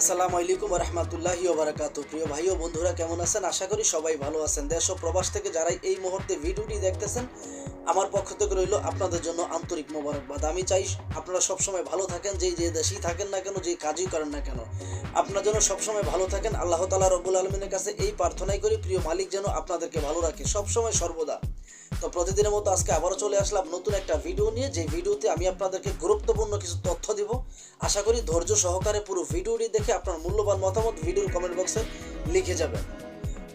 আসসালামু আলাইকুম রহমতুল্লাহি ওবরাকাতু প্রিয় ভাই ও বন্ধুরা, কেমন আছেন? আশা করি সবাই ভালো আছেন। দেশ ও প্রবাস থেকে যারাই এই মুহূর্তে ভিডিওটি দেখতেছেন, আমার পক্ষ থেকে রইল আপনাদের জন্য আন্তরিক মোবারকবাদ। আমি চাই আপনারা সবসময় ভালো থাকেন, যেই যে দেশেই থাকেন না কেন যে কাজই করেন না কেন। আপনার জন্য সবসময় ভালো থাকেন, আল্লাহ তালা রব্বুল আলমিনের কাছে এই প্রার্থনাই করি, প্রিয় মালিক যেন আপনাদেরকে ভালো রাখে। সবসময় সর্বদা তো প্রতিদিনের মতো আজকে আবারও চলে আসলাম নতুন একটা ভিডিও নিয়ে। যে ভিডিওতে আমি আপনাদেরকে গুরুত্বপূর্ণ কিছু তথ্য দিব। আশা করি ধৈর্য সহকারে পুরো ভিডিওটি দেখে আপনার মূল্যবান মতামত ভিডিওর কমেন্ট বক্সে লিখে যাবেন।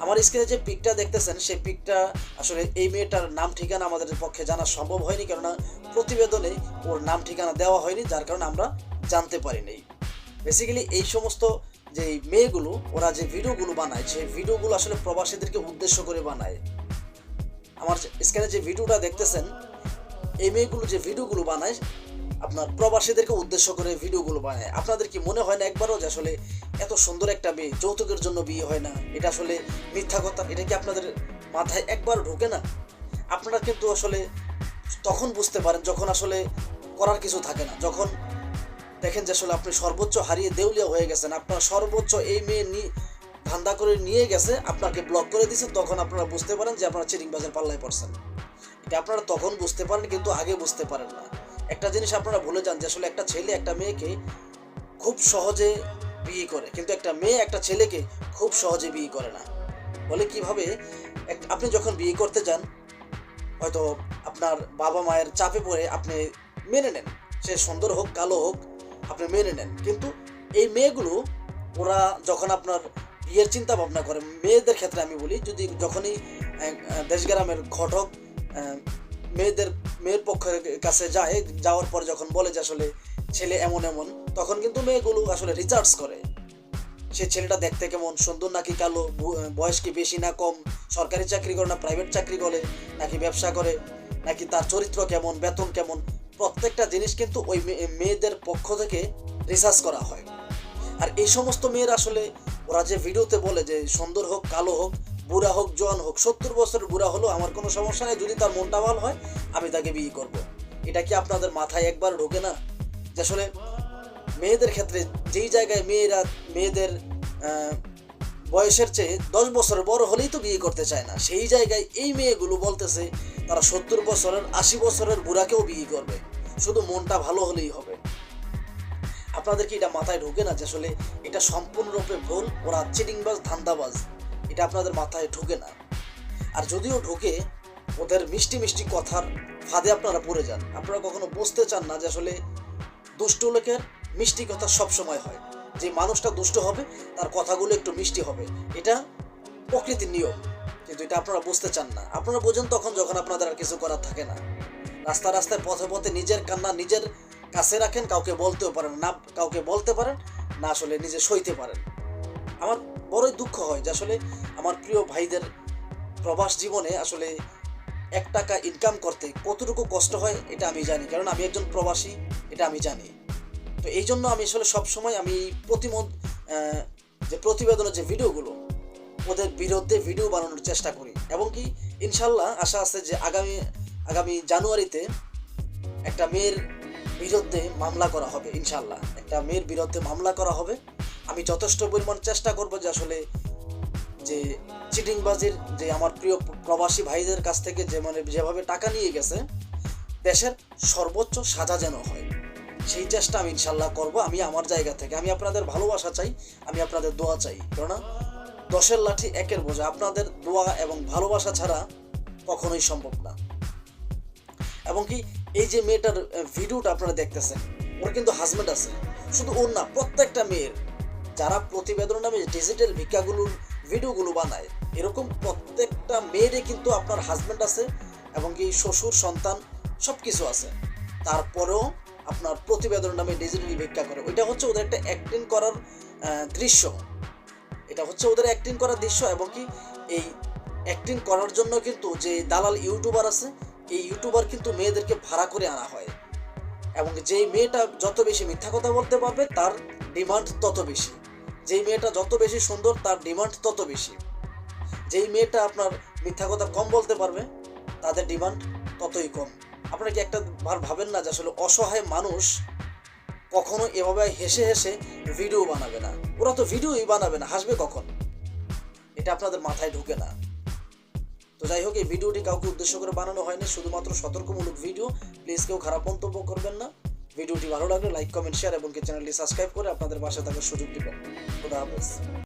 আমার স্ক্রিনে যে পিকটা দেখতেছেন, সেই পিকটা আসলে এই মেয়েটার নাম, ঠিকানা আমাদের পক্ষে জানা সম্ভব হয়নি, কেননা প্রতিবেদনে ওর নাম, ঠিকানা দেওয়া হয়নি, যার কারণে আমরা জানতে পারিনি। বেসিক্যালি এই সমস্ত যে মেয়েগুলো, ওরা যে ভিডিওগুলো বানায়, সেই ভিডিওগুলো আসলে প্রবাসীদেরকে উদ্দেশ্য করে বানায়। আমার স্ক্রিনে যে ভিডিওটা দেখতেছেন, এই মেয়েগুলো যে ভিডিওগুলো বানায়, আপনার প্রবাসীদেরকে উদ্দেশ্য করে ভিডিওগুলো বানায়। আপনাদের কি মনে হয় না একবারও যে আসলে এত সুন্দর একটা মেয়ে, যৌতুকের জন্য বিয়ে হয় না? এটা আসলে মিথ্যা কথা? এটা কি আপনাদের মাথায় একবার ঢোকে না? আপনারা কিন্তু আসলে তখন বুঝতে পারেন যখন আসলে করার কিছু থাকে না। যখন দেখেন যে আসলে আপনি সর্বোচ্চ হারিয়ে দেউলিয়া হয়ে গেছেন, আপনার সর্বোচ্চ এই মেয়ে নি ধান্দা করে নিয়ে গেছে, আপনাকে ব্লক করে দিয়েছে তখন আপনারা বুঝতে পারেন যে আপনারা চিরিং বাজার পাল্লায় পড়ছেন। এটা আপনারা তখন বুঝতে পারেন, কিন্তু আগে বুঝতে পারেন না। একটা জিনিস আপনারা ভুলে যান যে আসলে একটা ছেলে একটা মেয়েকে খুব সহজে বিয়ে করে, কিন্তু একটা মেয়ে একটা ছেলেকে খুব সহজে বিয়ে করে না। বলে কীভাবে? আপনি যখন বিয়ে করতে যান, হয়তো আপনার বাবা মায়ের চাপে পড়ে আপনি মেনে নেন। সে সুন্দর হোক, কালো হোক, আপনি মেনে নেন। কিন্তু এই মেয়েগুলো, ওরা যখন আপনার বিয়ের চিন্তা ভাবনা করে। মেয়েদের ক্ষেত্রে আমি বলি, যদি যখনই দেশগ্রামের ঘটক মেয়েদের, মেয়ের পক্ষের কাছে যায়, যাওয়ার পর যখন বলে যে আসলে ছেলে এমন এমন, তখন কিন্তু মেয়েগুলো আসলে রিচার্জ করে। সে ছেলেটা দেখতে কেমন সুন্দর নাকি কালো বয়স কি বেশি না কম, সরকারি চাকরি করে না প্রাইভেট চাকরি করে, নাকি ব্যবসা করে, নাকি তার চরিত্র কেমন, বেতন কেমন, প্রত্যেকটা জিনিস কিন্তু ওই মেয়েদের পক্ষ থেকে রিসার্চ করা হয়। আর এই সমস্ত মেয়েরা আসলে ওরা যে ভিডিওতে বলে যে সুন্দর হোক, কালো হোক, বুড়া হোক, জোয়ান হোক, সত্তর বছরের বুড়া হলো, আমার কোনো সমস্যা নেই, যদি তার মনটা ভালো হয়, আমি তাকে বিয়ে করব। এটা কি আপনাদের মাথায় একবার ঢোকে না? যে আসলে মেয়েদের ক্ষেত্রে যেই জায়গায় মেয়েরা, মেয়েদের বয়সের চেয়ে দশ বছরের বড় হলেই তো বিয়ে করতে চায় না। সেই জায়গায় এই মেয়েগুলো বলতেছে, তারা সত্তর বছরের, আশি বছরের বুড়াকেও বিয়ে করবে। শুধু মনটা ভালো হলেই হবে। আপনাদের কি এটা মাথায় ঢোকে না যে আসলে এটা সম্পূর্ণরূপে ভুল, ওরা চিটিংবাজ, ধান্দাবাজ। এটা আপনাদের মাথায় ঢোকে না। আর যদিও ঢোকে, ওদের মিষ্টি মিষ্টি কথার ফাঁদে আপনারা পড়ে যান। আপনারা কখনো বুঝতে চান না যে আসলে দুষ্ট লোকের মিষ্টি কথা সব সময় হয়। যে মানুষটা দুষ্ট হবে, তার কথাগুলো একটু মিষ্টি হবে। এটা প্রকৃতির নিয়ম, কিন্তু এটা আপনারা বুঝতে চান না। আপনারা বোঝেন তখন যখন আপনাদের আর কিছু করার থাকে না। রাস্তা রাস্তায় পথে পথে নিজের কান্না, নিজের কাছে রাখেন, কাউকে বলতেও পারেন, না, কাউকে বলতে পারেন, না আসলে নিজে সইতে পারেন। আমার বড়ই দুঃখ হয় যে আসলে আমার প্রিয় ভাইদের প্রবাস জীবনে আসলে এক টাকা ইনকাম করতে কতটুকু কষ্ট হয়, এটা আমি জানি। কারণ আমি একজন প্রবাসী, এটা আমি জানি। তো এই জন্য আমি আসলে সবসময় আমি প্রতিমদ যে প্রতিবেদনের যে ভিডিওগুলো, ওদের বিরুদ্ধে ভিডিও বানানোর চেষ্টা করি। এবং কি, ইনশাল্লাহ আশা আছে যে আগামী আগামী জানুয়ারিতে একটা মেয়ের বিরুদ্ধে মামলা করা হবে ইনশাল্লাহ একটা মেয়ের বিরুদ্ধে মামলা করা হবে। আমি যথেষ্ট পরিমাণ চেষ্টা করব যে আসলে যে চিটিংবাজির যে আমার প্রিয় প্রবাসী ভাইদের কাছ থেকে যে মানে যেভাবে টাকা নিয়ে গেছে, দেশের সর্বোচ্চ সাজা যেন হয়। সেই চেষ্টা আমি ইনশাল্লাহ করব। আমি আমার জায়গা থেকে, আমি আপনাদের ভালোবাসা চাই, আমি আপনাদের দোয়া চাই। কেননা দশের লাঠি একের বোঝা, আপনাদের দোয়া এবং ভালোবাসা ছাড়া কখনোই সম্ভব না। এবং কি এই যে মেয়েটার ভিডিওটা আপনারা দেখতেছেন, ওর কিন্তু হাজবেন্ড আছে। শুধু ওর না, প্রত্যেকটা মেয়ের, যারা প্রতিবেদন নামে ডিজিটাল ভিক্ষাগুলোর ভিডিওগুলো বানায়, এরকম প্রত্যেকটা মেয়েরই কিন্তু আপনার হাজবেন্ড আছে এবং কি শ্বশুর, সন্তান সব কিছু আছে। তারপরেও আপনার প্রতিবেদন নামে ডিজিটালি ভিক্ষা করে। ওইটা হচ্ছে ওদের একটা অ্যাক্টিং করার দৃশ্য। এটা হচ্ছে ওদের অ্যাক্টিং করার দৃশ্য এবং কি এই অ্যাক্টিং করার জন্য কিন্তু যে দালাল ইউটিউবার আছে এই ইউটিউবার কিন্তু মেয়েদেরকে ভাড়া করে আনা হয়। এবং যেই মেয়েটা যত বেশি মিথ্যা কথা বলতে পারবে, তার ডিমান্ড তত বেশি। যেই মেয়েটা যত বেশি সুন্দর, তার ডিমান্ড তত বেশি। যেই মেয়েটা আপনার মিথ্যা কথা কম বলতে পারবে, তাদের ডিমান্ড ততই কম। আপনারা কি একটা বার ভাবেন না যে আসলে অসহায় মানুষ কখনো এভাবে হেসে হেসে ভিডিও বানাবে না? ওরা তো ভিডিওই বানাবে না, হাসবে কখন? এটা আপনাদের মাথায় ঢুকে না। তো যাই হোক, এই ভিডিওটি কাউকে উদ্দেশ্য করে বানানো হয়নি, শুধুমাত্র সতর্কমূলক ভিডিও। প্লিজ কেউ খারাপ মন্তব্য করবেন না। ভিডিওটি ভালো লাগলে লাইক কমেন্ট শেয়ার এবং চ্যানেলটি সাবস্ক্রাইব করে আপনাদের বাসায় থাকার সুযোগ দিবেন। খুদা হাফেজ।